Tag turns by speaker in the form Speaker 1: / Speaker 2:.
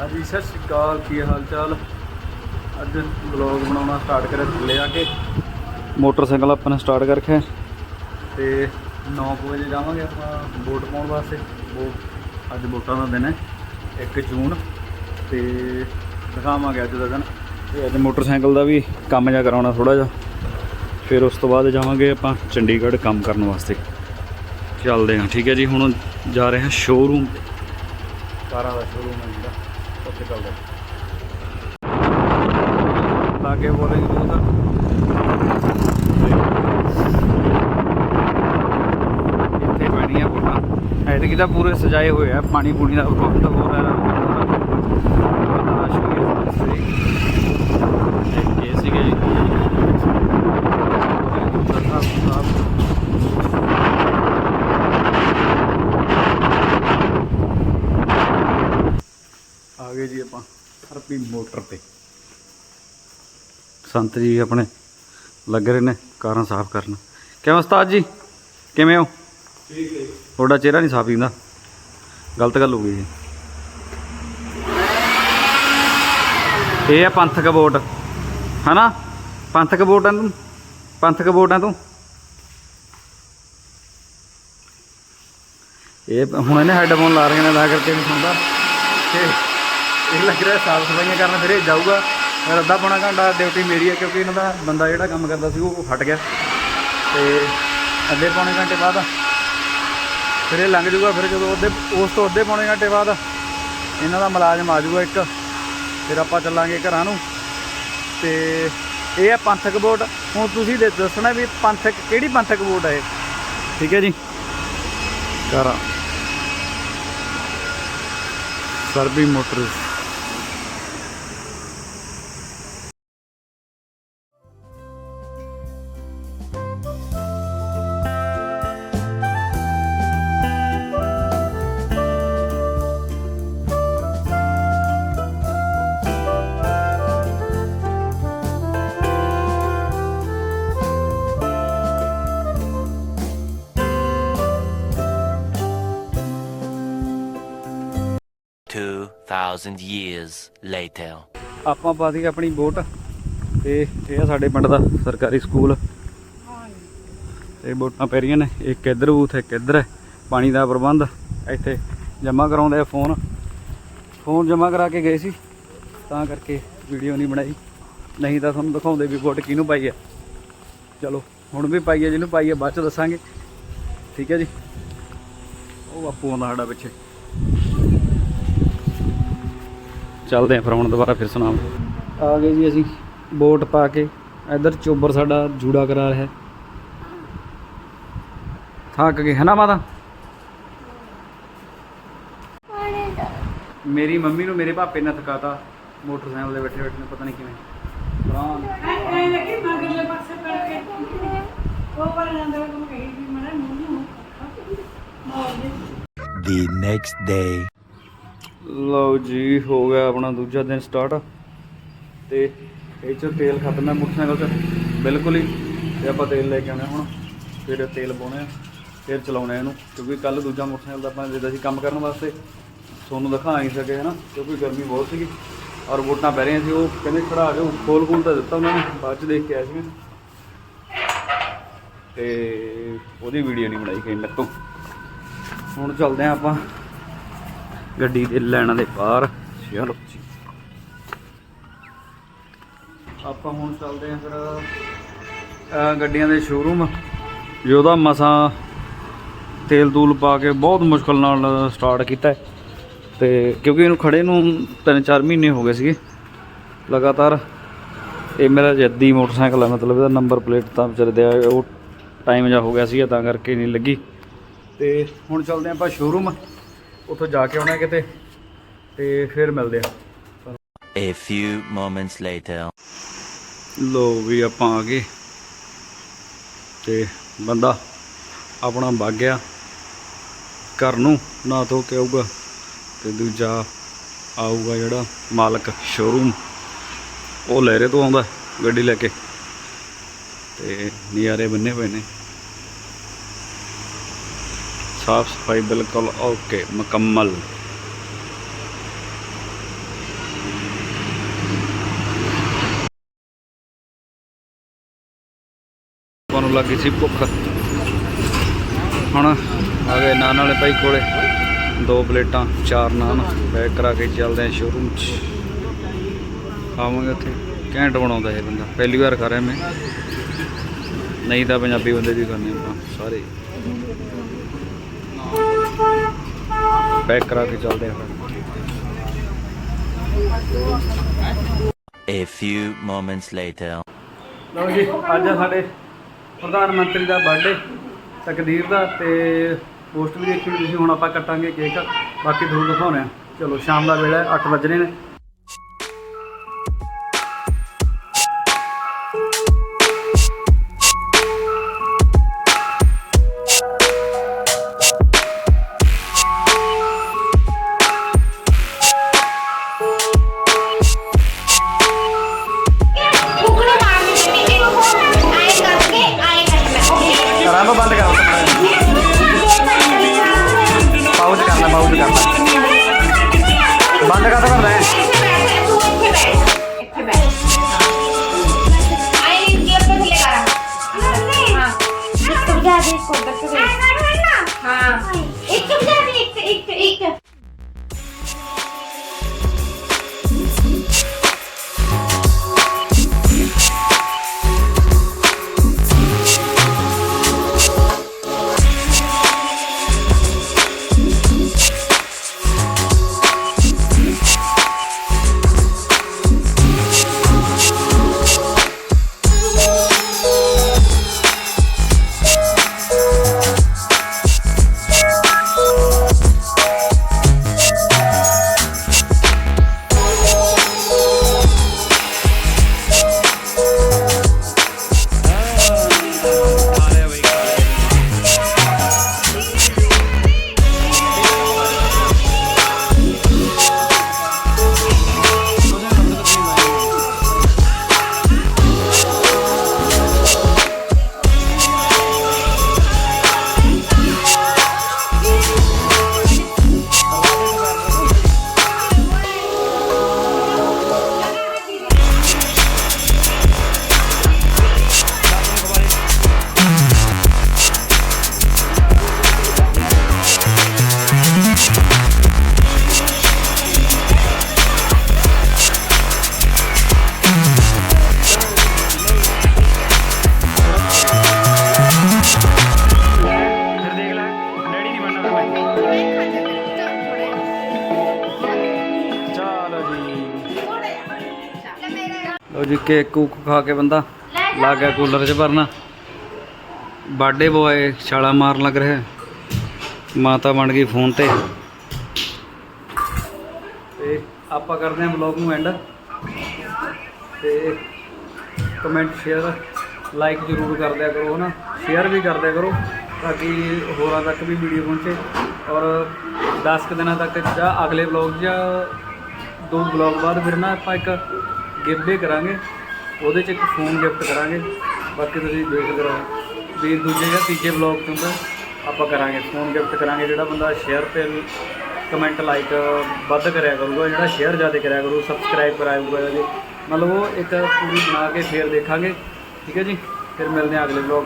Speaker 1: ਹਾਂਜੀ ਸਤਿ ਸ਼੍ਰੀ ਅਕਾਲ ਕੀ ਹਾਲ ਚਾਲ? ਅੱਜ ਵਲੌਗ ਬਣਾਉਣਾ ਸਟਾਰਟ ਕਰਿਆ ਥੱਲੇ ਆ ਕੇ। ਮੋਟਰਸਾਈਕਲ ਆਪਾਂ ਨੇ ਸਟਾਰਟ ਕਰ ਰੱਖਿਆ। ਤੇ 9 ਵਜੇ ਜਾਵਾਂਗੇ ਆਪਾਂ ਵੋਟ ਪਾਉਣ ਵਾਸਤੇ। ਵੋਟ ਅੱਜ ਵੋਟਾਂ ਦਾ ਦਿਨ ਹੈ 1 ਜੂਨ। ਤੇ ਦਿਖਾਵਾਂਗੇ ਅੱਜ ਦਾ ਦਿਨ। ਤੇ ਅੱਜ ਮੋਟਰਸਾਈਕਲ ਦਾ ਵੀ ਕੰਮ ਜਿਹਾ ਕਰਾਉਣਾ ਥੋੜਾ ਜਿਹਾ। ਫਿਰ ਉਸ ਤੋਂ ਬਾਅਦ ਜਾਵਾਂਗੇ ਆਪਾਂ ਚੰਡੀਗੜ੍ਹ ਕੰਮ ਕਰਨ ਵਾਸਤੇ। ਚੱਲਦੇ ਹਾਂ ਠੀਕ ਹੈ ਜੀ ਹੁਣ ਜਾ ਰਹੇ ਹਾਂ ਸ਼ੋਰੂਮ ਤੇ। ਕਾਰਾਂ ਦਾ ਸ਼ੋਰੂਮ ਹੈ ਜਿਹੜਾ। ਉੱਥੇ ਚੱਲਦੇ। ਲਾਗੇ ਬੋਲੇ ਬਹੁਤ ਇੱਥੇ ਪੈਣੀਆਂ ਬੋਲਾਂ ਐਤਕੀ ਤਾਂ ਪੂਰੇ ਸਜਾਏ ਹੋਏ ਆ, ਪਾਣੀ ਪੂਣੀ ਦਾ ਪ੍ਰਬੰਧ ਹੋ ਰਿਹਾ। ਇਹ ਸੀਗੇ ਜੀ ਸਰਦਾਰ ਸਾਹਿਬ ਆ ਗਏ ਜੀ ਆਪਾਂ ਤੇ। ਸੰਤ ਜੀ ਆਪਣੇ ਲੱਗ ਰਹੇ ਨੇ ਕਾਰਾਂ ਸਾਫ਼ ਕਰਨ। ਕਿਵੇਂ ਉਸਤਾਦ ਜੀ? ਕਿਵੇਂ ਹੋ?
Speaker 2: ਠੀਕ ਹੈ
Speaker 1: ਤੁਹਾਡਾ ਚਿਹਰਾ ਨਹੀਂ ਸਾਫ਼ ਦਿੰਦਾ ਗਲਤ ਗੱਲ ਹੋ ਗਈ ਜੀ। ਇਹ ਆ ਪੰਥਕ ਵੋਟ। ਹਨਾ? ਪੰਥਕ ਵੋਟ ਆ ਤੂੰ ਪੰਥਕ ਵੋਟ ਆ ਤੂੰ। ਇਹ ਹੁਣ ਇਹਨੇ ਹੈੱਡਫੋਨ ਲਾ ਰਹੇ ਨੇ ਤਾਂ ਕਰਕੇ ਨਹੀਂ ਸੁਣਦਾ। ਤੇ ਇਹ ਲੱਗ ਰਿਹਾ ਸਾਫ਼ ਸਫਾਈਆਂ ਕਰਨ ਫਿਰ ਇਹ ਜਾਊਗਾ। ਫਿਰ ਅੱਧਾ ਪੌਣਾ ਘੰਟਾ ਡਿਊਟੀ ਮੇਰੀ ਹੈ ਕਿਉਂਕਿ ਇਹਨਾਂ ਦਾ ਬੰਦਾ ਜਿਹੜਾ ਕੰਮ ਕਰਦਾ ਸੀ ਉਹ ਫਟ ਗਿਆ। ਤੇ ਅੱਧੇ ਪੌਣੇ ਘੰਟੇ ਬਾਅਦ ਫਿਰ ਇਹ ਲੰਘ ਜਾਊਗਾ, ਫਿਰ ਜਦੋਂ ਉਹਦੇ ਉਸ ਤੋਂ ਅੱਧੇ ਪੌਣੇ ਘੰਟੇ ਬਾਅਦ ਇਹਨਾਂ ਦਾ ਮੁਲਾਜ਼ਮ ਆ ਜਾਊਗਾ ਇੱਕ। ਫਿਰ ਆਪਾਂ ਚੱਲਾਂਗੇ ਘਰਾਂ ਨੂੰ। ਤੇ ਇਹ ਹੈ ਪੰਥਕ ਵੋਟ। ਹੁਣ ਤੁਸੀਂ ਦੱਸਣਾ ਵੀ ਪੰਥਕ, ਕਿਹੜੀ ਪੰਥਕ ਵੋਟ ਹੈ ਇਹ? ਠੀਕ ਹੈ ਜੀ। ਕਰਾਂ Sarbi motors.
Speaker 3: Two thousand years later.
Speaker 1: ਆਪਾਂ ਪਾ ਦਈਏ ਆਪਣੀ ਵੋਟ ਤੇ ਇਹ ਆ ਸਾਡੇ ਪਿੰਡ ਦਾ ਸਰਕਾਰੀ ਸਕੂਲ। ਤੇ ਵੋਟਾਂ ਪੈ ਰਹੀਆਂ ਨੇ, ਇੱਕ ਇੱਧਰ ਬੂਥ, ਇੱਕ ਇੱਧਰ। ਹੈ ਪਾਣੀ ਦਾ ਪ੍ਰਬੰਧ, ਇੱਥੇ ਜਮ੍ਹਾਂ ਕਰਾਉਂਦੇ ਆ ਫੋਨ। ਫੋਨ ਜਮ੍ਹਾਂ ਕਰਾ ਕੇ ਗਏ ਸੀ, ਤਾਂ ਕਰਕੇ ਵੀਡੀਓ ਨਹੀਂ ਬਣਾਈ। ਨਹੀਂ ਤਾਂ ਤੁਹਾਨੂੰ ਦਿਖਾਉਂਦੇ ਵੀ ਵੋਟ ਕਿਹਨੂੰ ਪਾਈ ਹੈ ਚਲੋ, ਹੁਣ ਵੀ ਪਾਈ ਹੈ ਜਿਹਨੂੰ ਪਾਈ ਹੈ ਬਾਅਦ ਚ ਦੱਸਾਂਗੇ। ਠੀਕ ਹੈ ਜੀ? ਉਹ ਬਾਪੂ ਆਉਂਦਾ ਸਾਡਾ ਪਿੱਛੇ। ਚੱਲਦੇ ਆ ਫਿਰ ਹੁਣ ਦੁਬਾਰਾ ਫਿਰ ਸੁਣਾਵਾਂ ਆ ਗਏ ਜੀ ਅਸੀਂ ਵੋਟ ਪਾ ਕੇ ਇੱਧਰ ਚੋਬਰ ਸਾਡਾ ਜੂੜਾ ਕਰਾ ਰਿਹਾ। ਹੈ ਥੱਕ ਗਏ ਹੈ ਨਾ ਮਾਤਾ? ਮੇਰੀ ਮੰਮੀ ਨੂੰ ਮੇਰੇ ਪਾਪੇ ਨੇ ਥਕਾਤਾ ਮੋਟਰਸਾਈਕਲ ਦੇ ਬੈਠੇ ਬੈਠੇ ਨੇ ਪਤਾ ਨਹੀਂ ਕਿਵੇਂ।
Speaker 4: ਐ ਲੱਗੀ ਮਗਰਲੇ ਪਾਸੇ ਪੜ ਕੇ। ਉਹ ਪਰ ਜਾਂਦਾ ਉਹ ਕਹੀ ਵੀ ਮੜਾ ਮੂੰਹ ਨੂੰ। ਮਾਰ ਦੇ
Speaker 3: The next day.
Speaker 1: ਲਓ ਜੀ, ਹੋ ਗਿਆ ਆਪਣਾ ਦੂਜਾ ਦਿਨ ਸਟਾਰਟ ਤੇ ਇਹ ਚ ਤੇਲ ਖਤਮ ਹੈ ਮੋਟਰਸਾਈਕਲ 'ਚ। ਬਿਲਕੁਲ ਹੀ। ਤੇ ਆਪਾਂ ਤੇਲ ਲੈ ਕੇ ਆਉਣਾ ਹੁਣ। ਫਿਰ ਤੇਲ ਪਾਉਣਾ ਹੈ ਫਿਰ ਚਲਾਉਣਾ ਇਹਨੂੰ। ਕਿਉਂਕਿ ਕੱਲ ਦੂਜਾ ਮੋਟਰਸਾਈਕਲ ਦਾ ਆਪਾਂ ਜਿੱਦਾਂ ਸੀ ਕੰਮ ਕਰਨ ਵਾਸਤੇ ਤੁਹਾਨੂੰ ਦਿਖਾ ਨਹੀਂ ਸਕੇ, ਹਨਾ? ਕਿਉਂਕਿ ਗਰਮੀ ਬਹੁਤ ਸੀਗੀ। ਔਰ ਵੋਟਾਂ ਪੈ ਰਹੀਆਂ ਸੀ। ਉਹ ਕਹਿੰਦੇ ਖੜਾ ਜਾਓ। ਖੋਲ ਖੋਲ ਤਾਂ ਦਿੱਤਾ ਉਹਨਾਂ ਨੇ। ਬਾਅਦ ਚ ਦੇਖ ਕੇ ਆਇਆ ਸੀ ਮੈਂ ਤੇ ਉਹਦੀ ਵੀਡੀਓ ਨਹੀਂ ਬਣਾਈ ਗਈ ਮੇਰੇ ਤੋਂ। ਹੁਣ ਚੱਲਦੇ ਹਾਂ ਆਪਾਂ। ਗੱਡੀ ਦੇ ਲੈਣਾ ਦੇ ਬਾਹਰ। ਚਲੋ। ਜੀ ਆਪਾਂ ਹੁਣ ਚੱਲਦੇ ਆਂ ਫਿਰ ਗੱਡੀਆਂ ਦੇ ਸ਼ੋਰੂਮ ਜਿਹਦਾ ਮਸਾਂ ਤੇਲ ਤੂਲ ਪਾ ਕੇ ਬਹੁਤ ਮੁਸ਼ਕਲ ਨਾਲ ਸਟਾਰਟ ਕੀਤਾ ਹੈ। ਤੇ ਕਿਉਂਕਿ ਇਹਨੂੰ ਖੜੇ ਨੂੰ 3-4 ਮਹੀਨੇ ਹੋ ਗਏ ਸੀਗੇ। ਲਗਾਤਾਰ ਇਹ ਮੇਰਾ ਜੱਦੀ ਮੋਟਰਸਾਈਕਲ ਹੈ, ਮਤਲਬ ਇਹਦਾ ਨੰਬਰ ਪਲੇਟ ਤਾਂ ਵਿਚਾਰੇ ਆ ਉਹ ਟਾਈਮ ਜਾ ਹੋ ਗਿਆ ਸੀਗਾ, ਤਾਂ ਕਰਕੇ ਨਹੀਂ ਲੱਗੀ। ਤੇ ਹੁਣ ਚੱਲਦੇ ਆਂ ਆਪਾਂ ਸ਼ੋਰੂਮ ਉੱਥੋਂ ਜਾ ਕੇ ਆਉਣਾ ਕਿਤੇ ਤੇ ਫਿਰ ਮਿਲਦੇ ਆ।
Speaker 3: A few moments later.
Speaker 1: ਲੋ ਵੀ ਆਪਾਂ ਆ ਗਏ ਤੇ ਬੰਦਾ ਆਪਣਾ ਵਗ ਗਿਆ ਘਰ ਨੂੰ ਨਾ ਧੋ ਕੇ ਆਊਗਾ ਤੇ ਦੂਜਾ ਆਊਗਾ ਜਿਹੜਾ ਮਾਲਕ ਸ਼ੋਰੂਮ ਉਹ ਲਹਿਰੇ ਤੋਂ ਆਉਂਦਾ ਗੱਡੀ ਲੈ ਕੇ। ਤੇ ਨਜ਼ਾਰੇ ਬੰਨੇ ਪਏ ਨੇ। ਸਾਫ਼ ਸਫ਼ਾਈ ਬਿਲਕੁਲ ਓਕੇ, ਮੁਕੰਮਲ।
Speaker 2: ਨੂੰ ਲੱਗੀ ਸੀ ਭੁੱਖ। ਹੁਣ ਆ ਗਏ ਨਾਨ ਵਾਲੇ ਭਾਈ ਕੋਲੇ। ਦੋ ਪਲੇਟਾਂ, ਚਾਰ ਨਾਨ। ਪੈਕ ਕਰਾ ਕੇ ਚੱਲਦੇ ਆ ਸ਼ੋਰੂਮ 'ਚ। ਖਾਵਾਂਗੇ ਉੱਥੇ। ਘੈਂਟ ਬਣਾਉਂਦਾ ਇਹ ਬੰਦਾ। ਪਹਿਲੀ ਵਾਰ ਖਾ ਰਿਹਾ ਮੈਂ। ਨਹੀਂ ਤਾਂ ਪੰਜਾਬੀ ਬੰਦੇ ਵੀ ਖਾਣੇ ਆਪਾਂ ਸਾਰੇ। ਪੈਕ ਕਰਾ ਕੇ ਚੱਲਦੇ ਫਿਰ।
Speaker 3: A few moments later.
Speaker 2: ਲਓ ਜੀ ਅੱਜ ਆ ਸਾਡੇ ਪ੍ਰਧਾਨ ਮੰਤਰੀ ਦਾ ਬਰਥਡੇ ਤਕਦੀਰ ਦਾ ਤੇ ਪੋਸਟ ਵੀ ਦੇਖੀ ਤੁਸੀਂ ਹੁਣ ਆਪਾਂ ਕੱਟਾਂਗੇ ਕੇਕ ਬਾਕੀ ਤੁਹਾਨੂੰ ਦਿਖਾਉਣੇ ਆ। ਚਲੋ ਸ਼ਾਮ ਦਾ ਵੇਲਾ 8 ਵਜੇ ਨੇ। ਬੰਦ ਕਰ ਕਰ ਲੈ
Speaker 1: ਇੱਥੇ ਚਲੋ ਜੀ ਲਓ ਜੀ, ਕੇਕ ਕੂਕ ਖਾ ਕੇ ਬੰਦਾ ਲੱਗ ਗਿਆ ਕੂਲਰ 'ਚ ਭਰਨਾ। ਬਰਥਡੇ ਬੋਏ ਛਾਲਾ ਮਾਰਨ ਲੱਗ ਰਿਹਾ। ਮਾਤਾ ਬਣ ਗਈ ਫੋਨ ਤੇ। ਤੇ ਆਪਾਂ ਕਰਦੇ ਹਾਂ ਵਲੌਗ ਨੂੰ ਐਂਡ ਤੇ ਕਮੈਂਟ ਸ਼ੇਅਰ ਲਾਈਕ ਜ਼ਰੂਰ ਕਰ ਦਿਆ ਕਰੋ, ਹਨਾ? ਸ਼ੇਅਰ ਵੀ ਕਰ ਦਿਆ ਕਰੋ। ਤਾਂ ਕਿ ਹੋਰਾਂ ਤੱਕ ਵੀ ਵੀਡੀਓ ਪਹੁੰਚੇ ਔਰ 10 ਕੁ ਦਿਨਾਂ ਤੱਕ ਜਾਂ ਅਗਲੇ ਵਲੌਗ ਜਾਂ ਦੋ ਵਲੌਗ ਬਾਅਦ ਫਿਰ ਨਾ ਆਪਾਂ ਇੱਕ ਗਿਫਟ ਕਰਾਂਗੇ, ਉਹਦੇ 'ਚ ਇੱਕ ਫੋਨ ਗਿਫਟ ਕਰਾਂਗੇ। ਬਾਕੀ ਤੁਸੀਂ ਦੇਖਦੇ ਰਹੋ ਵੀ ਦੂਜੇ ਜਾਂ ਤੀਜੇ ਵਲੌਗ 'ਚ ਆਪਾਂ ਕਰਾਂਗੇ ਫੋਨ ਗਿਫਟ ਕਰਾਂਗੇ। ਜਿਹੜਾ ਬੰਦਾ ਸ਼ੇਅਰ ਤੇ ਕਮੈਂਟ ਲਾਈਕ ਵੱਧ ਕਰਿਆ ਕਰੂਗਾ, ਜਿਹੜਾ ਸ਼ੇਅਰ ਜ਼ਿਆਦਾ ਕਰਿਆ ਕਰੂ ਸਬਸਕ੍ਰਾਈਬ ਕਰਾਊਗਾ ਜੀ। ਮਤਲਬ ਉਹ ਇੱਕ ਪੂਰੀ ਬਣਾ ਕੇ ਫੇਰ ਦੇਖਾਂਗੇ। ਠੀਕ ਹੈ ਜੀ? ਫਿਰ ਮਿਲਦੇ ਹਾਂ ਅਗਲੇ ਵਲੌਗ